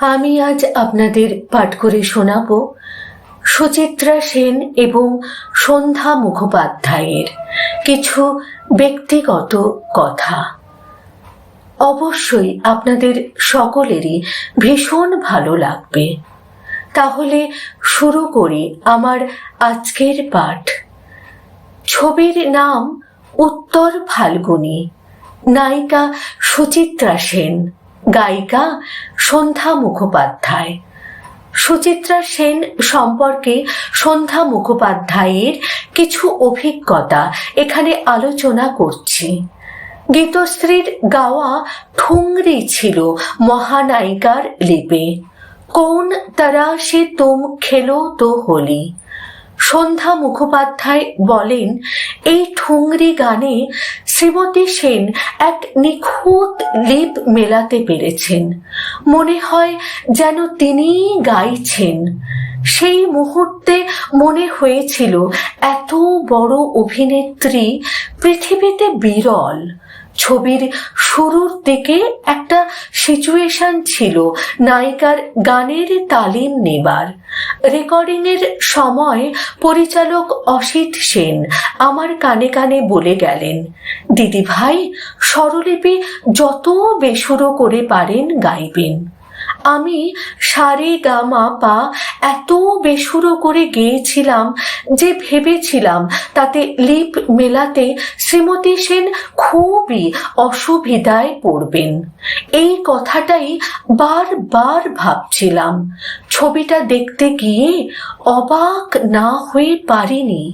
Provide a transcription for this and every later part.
আমি আজ আপনাদের পাঠ করে শোনাব সুচিত্রা সেন এবং সন্ধ্যা মুখোপাধ্যায়ের কিছু ব্যক্তিগত কথা। অবশ্যই আপনাদের সকলেরই ভীষণ ভালো লাগবে। তাহলে শুরু করি আমার আজকের পাঠ। ছবির নাম উত্তর ফাল্গুনি, নায়িকা সুচিত্রা সেন। গায়িকা সন্ধ্যা মুখোপাধ্যায়। সুচিত্রা সেন সম্পর্কে সন্ধ্যা মুখোপাধ্যায়ের কিছু অভিজ্ঞতা এখানে আলোচনা করছি। গীতশ্রীর গাওয়া ঠুংরি ছিল মহানায়িকার লিপে। কোন তারা সে তুম খেলো তো হোলি। সন্ধ্যা মুখোপাধ্যায় বলেন, এই ঠুংরি গানে শ্রীমতী সেন এক নিখুঁত লিপ মেলাতে পেরেছেন। মনে হয় যেন তিনিই গাইছেন। সেই মুহূর্তে মনে হয়েছিল এত বড় অভিনেত্রী পৃথিবীতে বিরল। ছবির শুরুর দিকে একটা সিচুয়েশন ছিল নায়িকার গানের তালিম নেবার। রেকর্ডিং এর সময় পরিচালক অসিত সেন আমার কানে কানে বলে গেলেন, দিদি ভাই, স্বরলিপি যত বেসুরো করে পারেন গাইবেন। আমি সারে গামা পা এত বেসুরো করে গেয়েছিলাম যে ভেবেছিলাম তাতে লিপ মেলাতে শ্রীমতী সেন খুবই অসুবিধায় পড়বেন। এই কথাটাই বারবার ভাবছিলাম। ছবিটা দেখতে গিয়ে অবাক না হয়ে পারিনি।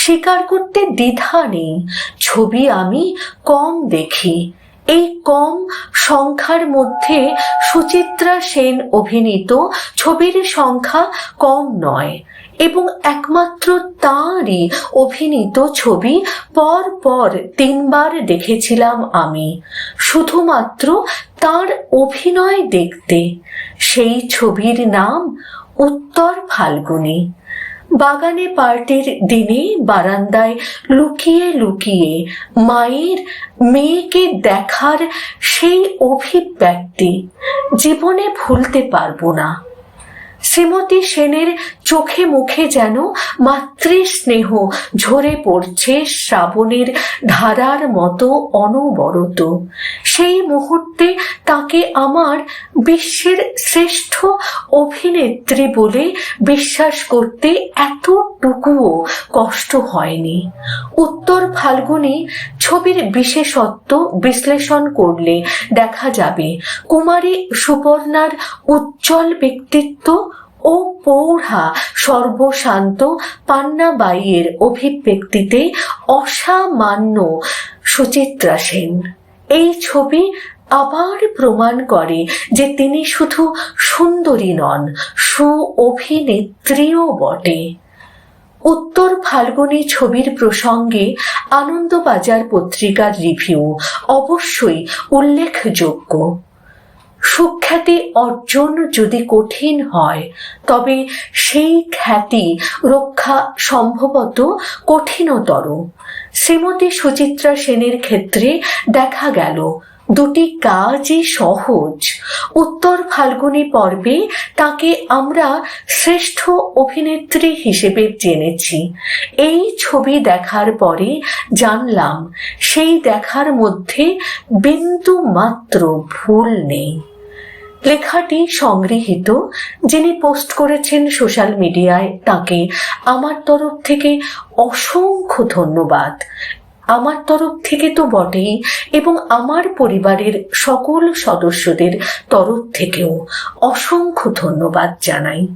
স্বীকার করতে দ্বিধা নেই। ছবি আমি কম দেখি। এই কম সংখ্যার মধ্যে সুচিত্রা সেন অভিনীত ছবির সংখ্যা কম নয় এবং একমাত্র তাঁরই অভিনীত ছবি পর পর তিনবার দেখেছিলাম আমি। শুধুমাত্র তার অভিনয় দেখতে। সেই ছবির নাম উত্তর ফাল্গুনী। বাগানে পার্টির দিনে বারান্দায় লুকিয়ে লুকিয়ে মায়ের মেয়েকে দেখার সেই অভিব্যক্তি জীবনে ভুলতে পারব না। শ্রীমতী সেনের চোখে মুখে যেন মাতৃ স্নেহ ঝরে পড়ছে শ্রাবণের ধারার মতো অনবরত। সেই মুহূর্তে তাকে আমার বিশ্বের শ্রেষ্ঠ অভিনেত্রী বলে বিশ্বাস করতে এতটুকুও কষ্ট হয়নি। উত্তর ফাল্গুনি ছবির বিশেষত্ব বিশ্লেষণ করলে দেখা যাবে, কুমারী সুপর্ণার উজ্জ্বল ব্যক্তিত্ব ও পৌঢ়া সর্বশান্ত পান্নাবাইয়ের অভিব্যক্তিতে অসামান্য সুচিত্রা সেন। এই ছবি আবার প্রমাণ করে যে তিনি শুধু সুন্দরী নন সু অভিনেত্রীও বটে। উত্তর ফাল্গুনী ছবির প্রসঙ্গে আনন্দবাজার পত্রিকার রিভিউ অবশ্যই উল্লেখযোগ্য। সুখ্যাতি অর্জন যদি কঠিন হয়, তবে সেই খ্যাতি রক্ষা সম্ভবত কঠিনতর। শ্রীমতী সুচিত্রা সেনের ক্ষেত্রে দেখা গেল, দুটি কাজই সহজ। উত্তর ফাল্গুনী পর্বে তাকে আমরা শ্রেষ্ঠ অভিনেত্রী হিসেবে জেনেছি। এই ছবি দেখার পরে জানলাম, সেই দেখার মধ্যে বিন্দু মাত্র ভুল নেই। লেখাটি সংগৃহীত, যিনি পোস্ট করেছেন সোশ্যাল মিডিয়ায়, তাকে আমার তরফ থেকে অসংখ্য ধন্যবাদ। আমার তরফ থেকে তো বটেই, এবং আমার পরিবারের সকল সদস্যদের তরফ থেকেও অসংখ্য ধন্যবাদ জানাই।